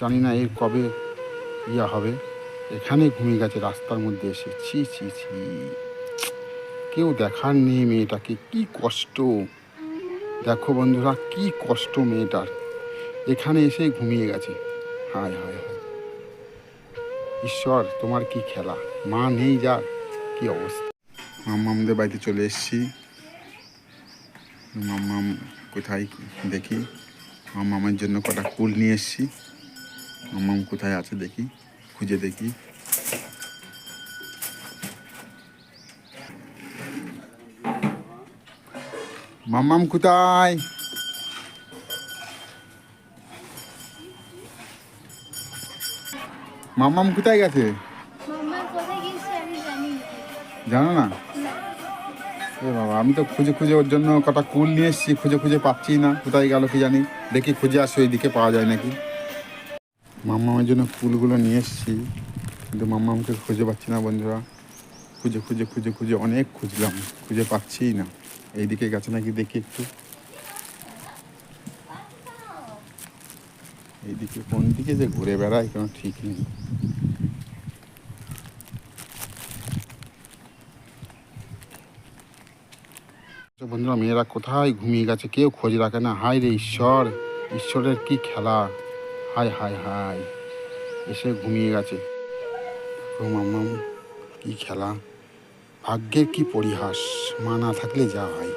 জানি না এর কবে ইয়া হবে। এখানে ঘুমিয়ে গেছে, রাস্তার মধ্যে এসে। ছি ছি ছি। কেউ দেখার নেই মেয়েটাকে। কি কষ্ট। দেখো বন্ধুরা, কি কষ্ট মেয়েটার। এখানে এসে ঘুমিয়ে গেছে। হায় হায় হায়। ঈশ্বর, তোমার কি খেলা? মা নেই যা। কি অবস্থা? মাম্মামদের বাড়িতে চলে এসেছি। মাম্মাম কোথায় দেখি? মামামের জন্য কটা কুল নিয়ে এসেছি। মাম্মাম কোথায় আছে দেখি খুঁজে দেখি। মাম্মাম কোথায়? মাম্মাম কোথায় গেছে? মামা জানি না। জানো না? এ বাবা আমি তো খুঁজে খুঁজে ওর জন্য কটা কুল নিয়ে এসেছি খুঁজে খুঁজে পাচ্ছি না। কোথায় গেল কি জানি? দেখি খুঁজে আসি ওইদিকে পাওয়া যায় নাকি? মাম্মামের জন্য কুলগুলো নিয়ে এসেছি। কিন্তু মাম্মামকে খুঁজে পাচ্ছি না বন্ধুরা। খুঁজে খুঁজে খুঁজে খুঁজে অনেক খুঁজলাম। খুঁজে পাচ্ছিই না। এইদিকে গেছে নাকি দেখি একটু। এইদিকে কোন দিকে যে ঘুরে বেড়ায় কোনো ঠিক নেই। বন্ধুরা, মেয়েরা কোথায় ঘুমিয়ে গেছে? কেউ খোঁজ রাখে না। হায় রে ঈশ্বর! ঈশ্বরের কি খেলা? হায় হায় হায়। এসে ঘুমিয়ে গেছে। মাম্মাম কি খেলা। ভাগ্যের কি পরিহাস। মা না থাকলে যা হয়।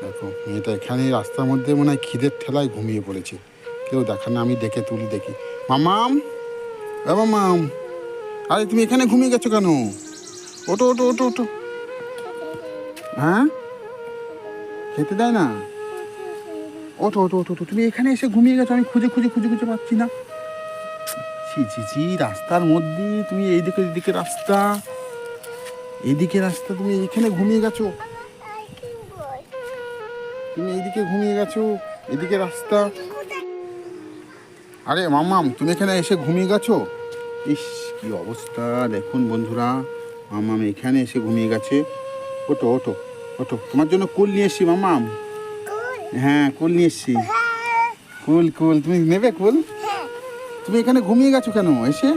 দেখো, মেয়েটা এখানে রাস্তার মধ্যে মনে হয় খিদের ঠেলায় ঘুমিয়ে পড়েছে। কেউ দেখা না, আমি দেখে তুলি, দেখি। মামাম এ মামাম আরে, তুমি এখানে ঘুমিয়ে গেছো কেন? ওটো ওটো ওটো ওটো হ্যাঁ? খেতে দেয় না? ওঠো ওঠো ওঠো ওঠো। তুমি এখানে এসে ঘুমিয়ে গেছো, আমি খুঁজে খুঁজে খুঁজে খুঁজে পাচ্ছি না। ছি ছি ছি, রাস্তার মধ্যে তুমি এইদিকে এইদিকে রাস্তা। এইদিকে রাস্তা, তুমি এখানে ঘুমিয়ে গেছো। তুমি এইদিকে ঘুমিয়ে গেছো এদিকে রাস্তা। আরে মামাম তুমি এখানে এসে ঘুমিয়ে গেছো? ইস, কি অবস্থা, দেখুন বন্ধুরা। মামাম এখানে এসে ঘুমিয়ে গেছে। ওটো ওটো ওটো তোমার জন্য কুল নিয়ে এসছি মামাম হ্যাঁ কুল নিয়ে এসছি। কুল কুল, তুমি নেবে কুল? তুমি এখানে ঘুমিয়ে গেছো কেন? এসে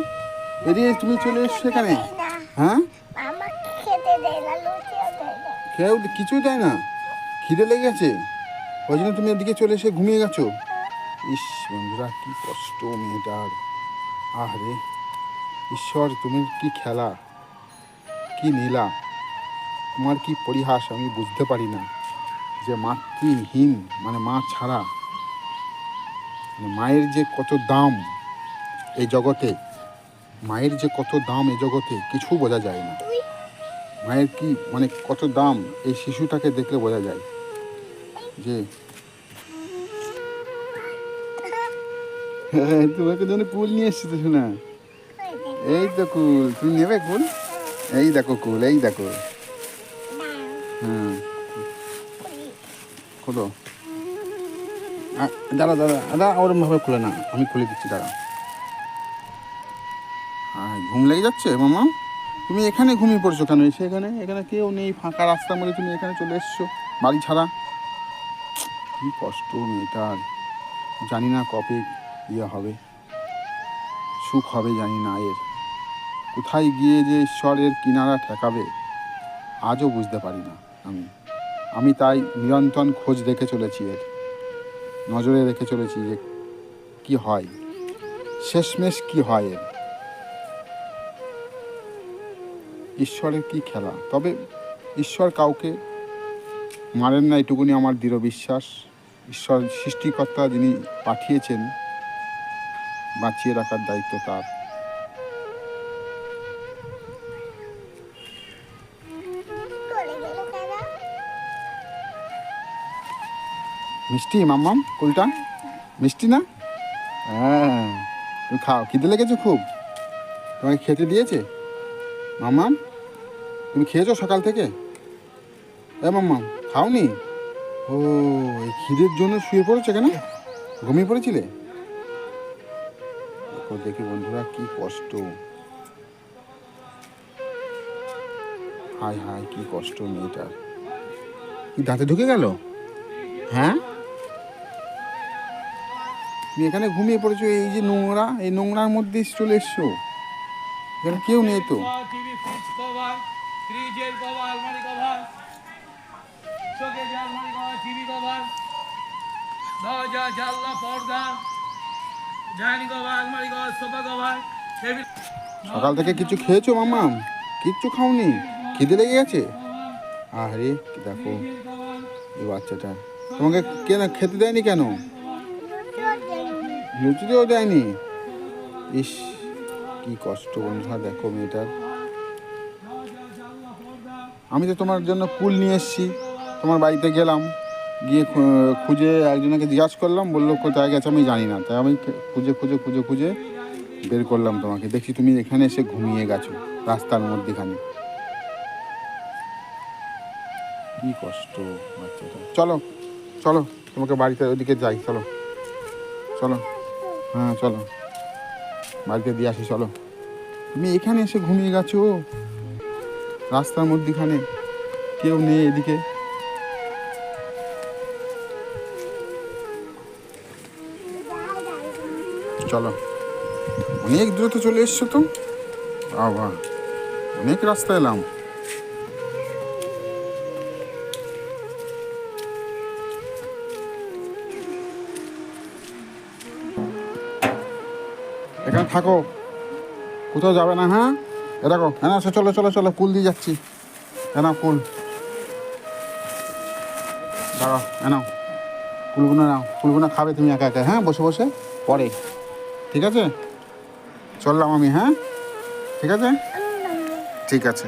এদিকে তুমি চলে এসছো এখানে? হ্যাঁ? কেউ কিছুই দেয় না। খিদে লেগে গেছে ওই জন্য তুমি এদিকে চলে এসে ঘুমিয়ে গেছো। ইস বন্ধুরা, কি কষ্ট মেয়েটার। আরে ঈশ্বর, তুমি কি খেলা? কি নীলা? তোমার কি পরিহাস আমি বুঝতে পারি না। যে মাতৃহীন মানে মা ছাড়া মানে মায়ের যে কত দাম এই জগতে মায়ের যে কত দাম এই জগতে কিছু বোঝা যায় না। মায়ের কি মানে কত দাম এই শিশুটাকে দেখলে বোঝা যায়? যে হ্যাঁ, তোমাকে জন্য কুল নিয়ে এসছি তো শোনা এই তো কুল তুমি নেবে কুল? এই দেখো কুল এই দেখো। খোলো আ, দাঁড়া দাঁড়া দাঁড়া ওরম ভাবে খুলে না আমি খুলে দিচ্ছি দাঁড়া। হ্যাঁ ঘুম লেগে যাচ্ছে মামা? তুমি এখানে ঘুমিয়ে পড়ছো কেন? এসে এখানে এখানে কেউ নেই ফাঁকা রাস্তার মধ্যে তুমি এখানে চলে এসছো বাড়ি ছাড়া। কি কষ্ট মেয়েটার। জানি না কবে ইয়ে হবে। সুখ হবে জানি না এর। কোথায় গিয়ে যে ঈশ্বরের কিনারা ঠেকাবে আজও বুঝতে পারি না আমি। আমি তাই নিরন্তর খোঁজ রেখে চলেছি এর। নজরে রেখে চলেছি যে কি হয়। শেষমেশ কি হয় এর? ঈশ্বরের কি খেলা? তবে ঈশ্বর কাউকে মারেন না, এটুকুনি আমার দৃঢ় বিশ্বাস। ঈশ্বর সৃষ্টিকর্তা যিনি পাঠিয়েছেন, বাঁচিয়ে রাখার দায়িত্ব তার। মিষ্টি, মাম্মাম, কুলটা? মিষ্টি না? হ্যাঁ তুমি খাও, খিদে লেগেছে খুব। তোমাকে খেতে দিয়েছে? মাম্মাম, তুমি খেয়েছো সকাল থেকে? এ মাম্মাম, খাওনি? ও, এই খিদের জন্য শুয়ে পড়েছে কেন? ঘুমিয়ে পড়েছিলে? দেখো, দেখি বন্ধুরা, কি কষ্ট। হায় হায়, কি কষ্ট মেয়েটার। কি দাঁতে ঢুকে গেল? হ্যাঁ? তুমি এখানে ঘুমিয়ে পড়েছো, এই যে নোংরা, এই নোংরার মধ্যে চলে এসছো। এখানে কেউ নেই তো। সকাল থেকে কিছু খেয়েছো মামা কিচ্ছু খাওনি? খিদে লেগে গেছে? আরে, দেখো, এই বাচ্চাটা। তোমাকে কেন খেতে দেয়নি কেন? লুচিতেও দেয়নি? ইস, কি কষ্ট বন্ধুরা, দেখো মেয়েটার। আমি তো তোমার জন্য কুল নিয়ে এসেছি। তোমার বাড়িতে গেলাম, গিয়ে খুঁজে একজনকে জিজ্ঞাসা করলাম, বলল, কোথায় গেছে? আমি জানি না। তাই আমি খুঁজে খুঁজে খুঁজে খুঁজে বের করলাম তোমাকে। দেখছি তুমি এখানে এসে ঘুমিয়ে গেছো, রাস্তার মধ্যেখানে। কি কষ্ট বাচ্চাটা। চলো চলো, তোমাকে বাড়িতে ওদিকে যাই, চলো চলো। হ্যাঁ চলো। বাড়িতে দিয়ে আসি, চলো। তুমি এখানে এসে ঘুমিয়ে গেছো? রাস্তার মধ্যেখানে কেউ নেই এদিকে। চলো। অনেক দূরে তো চলে এসছো তো? বাবা, অনেক রাস্তা এলাম। এখানে থাকো। কোথাও যাবে না হ্যাঁ? এ দেখো হ্যাঁ আসো চলো চলো চলো কুল দিয়ে যাচ্ছি। হ্যাঁ নাও কুল দাঁড়াও হ্যাঁ নাও। কুলগুলো নাও কুলগুলো খাবে তুমি একা একা হ্যাঁ? বসে বসে পরে। ঠিক আছে? চললাম আমি হ্যাঁ? ঠিক আছে? ঠিক আছে।